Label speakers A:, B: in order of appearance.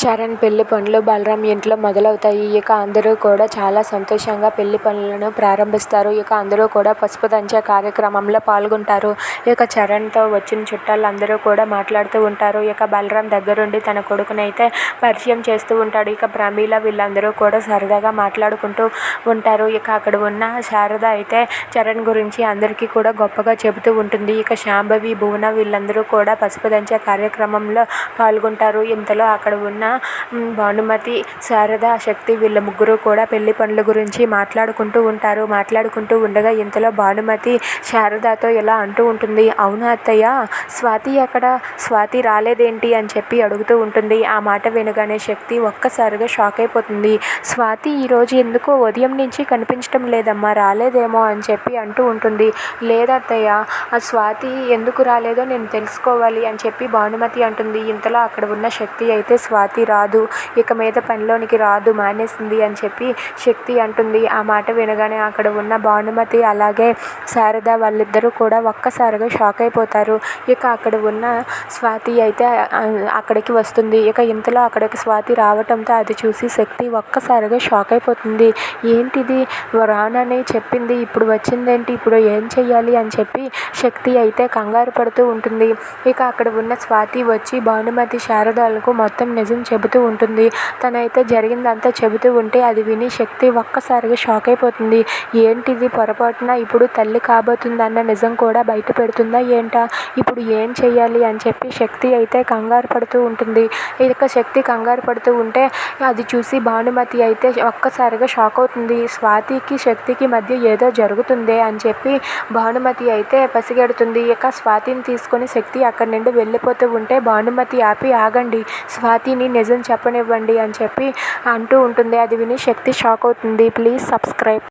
A: చరణ్ పెళ్ళి పనులు బలరాం ఇంట్లో మొదలవుతాయి. ఇక అందరూ కూడా చాలా సంతోషంగా పెళ్ళి పనులను ప్రారంభిస్తారు. ఇక అందరూ కూడా పసుపు దంచే కార్యక్రమంలో పాల్గొంటారు. ఇక చరణ్తో వచ్చిన చుట్టాలందరూ కూడా మాట్లాడుతూ ఉంటారు. ఇక బలరాం దగ్గరుండి తన కొడుకునైతే పరిచయం చేస్తూ ఉంటాడు. ఇక ప్రమీల వీళ్ళందరూ కూడా సరదాగా మాట్లాడుకుంటూ ఉంటారు. ఇక అక్కడ ఉన్న శారద అయితే చరణ్ గురించి అందరికీ కూడా గొప్పగా చెబుతూ ఉంటుంది. ఇక శాంభవి, భువన వీళ్ళందరూ కూడా పసుపు దంచే కార్యక్రమంలో పాల్గొంటారు. ఇంతలో అక్కడ ఉన్న భానుమతి, శారద, శక్తి వీళ్ళ ముగ్గురు కూడా పెళ్ళి పనుల గురించి మాట్లాడుకుంటూ ఉంటారు. మాట్లాడుకుంటూ ఉండగా ఇంతలో భానుమతి శారదతో ఇలా అంటూ ఉంటుంది. అవును అత్తయ్య స్వాతి అక్కడ స్వాతి రాలేదేంటి? అని చెప్పి అడుగుతూ ఉంటుంది. ఆ మాట వినగానే శక్తి ఒక్కసారిగా షాక్ అయిపోతుంది. స్వాతి ఈరోజు ఎందుకో ఉదయం నుంచి కనిపించటం లేదమ్మా రాలేదేమో అని చెప్పి అంటూ ఉంటుంది. లేదత్తయ్య ఆ స్వాతి ఎందుకు రాలేదో నేను తెలుసుకోవాలి అని చెప్పి భానుమతి అంటుంది. ఇంతలో అక్కడ ఉన్న శక్తి అయితే స్వాతి రాదు. ఇక మీద పనిలోనికి రాదు మానేసింది అని చెప్పి శక్తి అంటుంది. ఆ మాట వినగానే అక్కడ ఉన్న భానుమతి అలాగే శారద వాళ్ళిద్దరూ కూడా ఒక్కసారిగా షాక్ అయిపోతారు. ఇక అక్కడ ఉన్న స్వాతి అయితే అక్కడికి వస్తుంది. ఇక ఇంతలో అక్కడికి స్వాతి రావటంతో అది చూసి శక్తి ఒక్కసారిగా షాక్ అయిపోతుంది. ఏంటిది రానని చెప్పింది ఇప్పుడు వచ్చిందేంటి? ఇప్పుడు ఏం చెయ్యాలి? అని చెప్పి శక్తి అయితే కంగారు పడుతూ ఉంటుంది. ఇక అక్కడ ఉన్న స్వాతి వచ్చి భానుమతి, శారదలకు మొత్తం నిజం చెబుతూ ఉంటుంది. తనైతే జరిగిందంతా చెబుతూ ఉంటే అది విని శక్తి ఒక్కసారిగా షాక్ అయిపోతుంది. ఏంటిది పొరపాటున ఇప్పుడు తల్లి కాబోతుందన్న నిజం కూడా బయట పెడుతుందా ఏంటా? ఇప్పుడు ఏం చెయ్యాలి? అని చెప్పి శక్తి అయితే కంగారు పడుతూ ఉంటుంది. ఇక శక్తి కంగారు పడుతూ ఉంటే అది చూసి భానుమతి అయితే ఒక్కసారిగా షాక్ అవుతుంది. స్వాతికి, శక్తికి మధ్య ఏదో జరుగుతుందే అని చెప్పి భానుమతి అయితే పసిగెడుతుంది ఇక స్వాతిని తీసుకొని శక్తి అక్కడి నుండి వెళ్ళిపోతూ ఉంటే భానుమతి ఆపి ఆగండి స్వాతిని నిజం చెప్పనివ్వండి అని చెప్పి అంటూ ఉంటుంది. అది విని శక్తి షాక్ అవుతుంది. Please subscribe